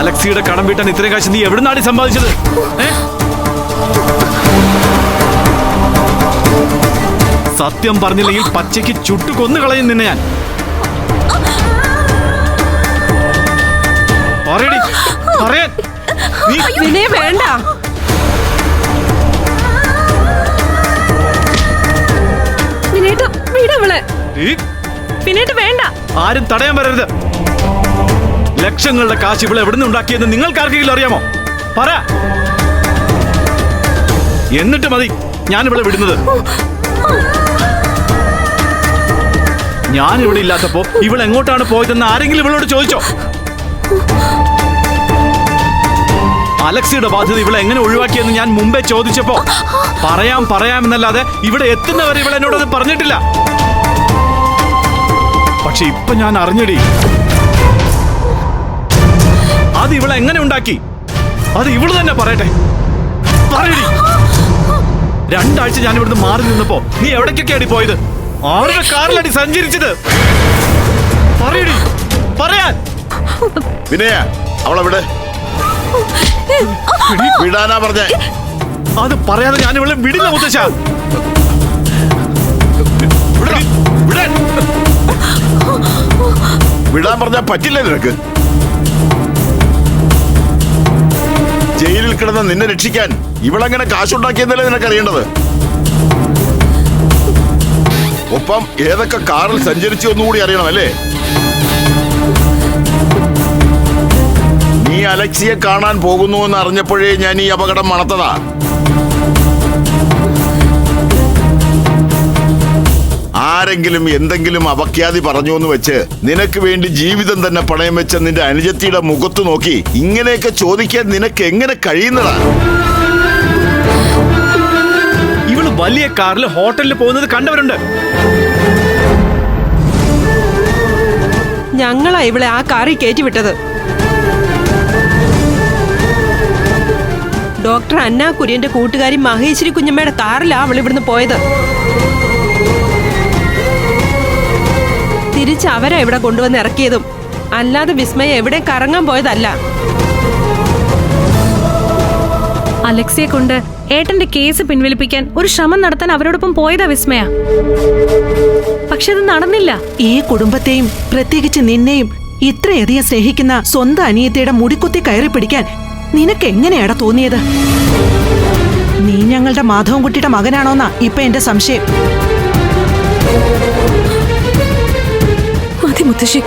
അലക്സിയുടെ കടം വീട്ടാൻ ഇത്രയും കാശ് നീ എവിടുന്നാടി സമ്പാദിച്ചത്? ഏ? സത്യം പറഞ്ഞില്ലെങ്കിൽ പച്ചയ്ക്ക് ചുട്ടു കൊന്നു കളയും നിന്നെ ഞാൻ. പറയടി പറയാൻ നീ വിനയ വേണ്ട. വിനേട്ട വിടവളെ ഈ വേണ്ട. ആരും തടയാൻ വരരുത്. ലക്ഷങ്ങളുടെ കാശ് ഇവിടെ എവിടുന്ന് ഉണ്ടാക്കിയെന്ന് നിങ്ങൾക്ക് ആർക്കെങ്കിലും അറിയാമോ? പറ. എന്നിട്ട് മതി ഞാൻ വിടുന്നത്. ഞാൻ ഇല്ലാത്തപ്പോ ഇവൾ എങ്ങോട്ടാണ് പോയതെന്ന് ആരെങ്കിലും ഇവളോട് ചോദിച്ചോ? അലക്സിയുടെ ബാധ്യത ഇവളെ എങ്ങനെ ഒഴിവാക്കിയെന്ന് ഞാൻ മുമ്പേ ചോദിച്ചപ്പോ പറയാം പറയാം എന്നല്ലാതെ ഇവിടെ എത്തുന്നവരെ ഇവളെന്നോടത് പറഞ്ഞിട്ടില്ല. പക്ഷെ ഇപ്പൊ ഞാൻ അറിഞ്ഞടി. അത് ഇവളെ എങ്ങനെ ഉണ്ടാക്കി? അത് ഇവൾ തന്നെ പറയട്ടെ. പറയടി. രണ്ടാഴ്ച ഞാൻ ഇവിടുന്ന് മാറി നിന്നപ്പോ നീ എവിടേക്കൊക്കെയാടി പോയത്? ആരുടെ കാറിലടി സഞ്ചരിച്ചത്? പറയടി. പറയാൻ. വിനയ അവളെവിടെ? വിടാനാ പറഞ്ഞേ. അത് പറയാതെ ഞാൻ ഇവളെ വിടില്ല മുത്തശ്ശ. വിടാൻ. പറഞ്ഞാ പറ്റില്ല നിനക്ക്. കിടന്ന് നിന്നെ രക്ഷിക്കാൻ ഇവളെങ്ങനെ കാശുണ്ടാക്കിയെന്നല്ലേ നിനക്ക് അറിയേണ്ടത് ഒപ്പം ഏതൊക്കെ കാറിൽ സഞ്ചരിച്ചു എന്നുകൂടി അറിയണം അല്ലേ നീ അലക്സിയെ കാണാൻ പോകുന്നു എന്ന് അറിഞ്ഞപ്പോഴേ ഞാൻ ഈ അപകടം മണത്തതാ. ആരെങ്കിലും എന്തെങ്കിലും അപഖ്യാതി പറഞ്ഞു എന്ന് വെച്ച് നിനക്ക് വേണ്ടി ജീവിതം തന്നെ പണയം വെച്ച നിന്റെ അനുജത്തിയുടെ മുഖത്ത് നോക്കി ഇങ്ങനെയൊക്കെ ചോദിക്കാൻ നിനക്ക് എങ്ങനെ കഴിയുന്നതാ? ഇവൾ വലിയ കാറിൽ ഹോട്ടലിൽ പോകുന്നത് കണ്ടവരുണ്ട്. ഞങ്ങളാ ഇവളെ ആ കാറിൽ കയറ്റി വിട്ടത്. ഡോക്ടർ അന്ന കുര്യന്റെ കൂട്ടുകാരി മഹേശ്വരി കുഞ്ഞമ്മയുടെ കാറിലാ അവൾ ഇവിടുന്ന് പോയത്. തിരിച്ച് അവരാ ഇവിടെ കൊണ്ടുവന്ന് ഇറക്കിയതും അല്ലാതെ വിസ്മയ എവിടെ കറങ്ങാൻ പോയതല്ല. അലക്സിയെ കൊണ്ട് ഏട്ടന്റെ കേസ് പിൻവലിപ്പിക്കാൻ ഒരു ശ്രമം നടത്താൻ അവരോടൊപ്പം പോയതാ വിസ്മയ. പക്ഷെ അത് നടന്നില്ല. ഈ കുടുംബത്തെയും പ്രത്യേകിച്ച് നിന്നെയും ഇത്രയധികം സ്നേഹിക്കുന്ന സ്വന്തം അനിയത്തിയുടെ മുടിക്കുത്തി കയറി പിടിക്കാൻ നിനക്ക് എങ്ങനെയാടാ തോന്നിയത്? നീ ഞങ്ങളുടെ മാധവൻകുട്ടിയുടെ മകനാണോന്നാ ഇപ്പൊ എന്റെ സംശയം. മതി മുത്തശ്ശി.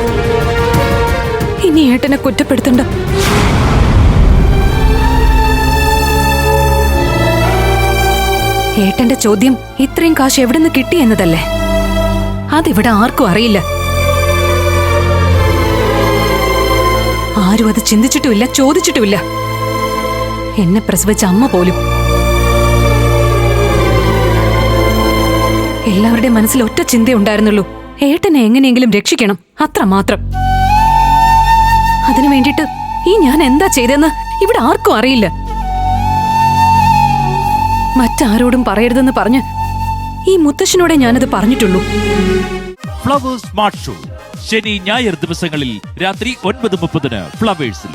ഇനി ഏട്ടനെ കുറ്റപ്പെടുത്തണ്ട. ഏട്ടന്റെ ചോദ്യം ഇത്രയും കാശ് എവിടെ നിന്ന് കിട്ടി എന്നതല്ലേ? അതിവിടെ ആർക്കും അറിയില്ല. ആരും അത് ചിന്തിച്ചിട്ടുമില്ല ചോദിച്ചിട്ടുമില്ല. എന്നെ പ്രസവിച്ച അമ്മ പോലും. എല്ലാവരുടെയും മനസ്സിൽ ഒറ്റ ചിന്തയുണ്ടായിരുന്നുള്ളൂ. ഏട്ടനെ എങ്ങനെയെങ്കിലും രക്ഷിക്കണം അത്ര മാത്രം അതിനു വേണ്ടിട്ട് ഈ ഞാൻ എന്താ ചെയ്തെന്ന് ഇവിടെ ആർക്കും അറിയില്ല. മറ്റാരോടും പറയരുതെന്ന് പറഞ്ഞ് ഈ മുത്തശ്ശനോടെ ഞാനത് പറഞ്ഞിട്ടുള്ളൂ. Flowers show. ശനി ഞായർ ദിവസങ്ങളിൽ രാത്രി ഒൻപത് മുപ്പതിന് ഫ്ലവേഴ്സിൽ.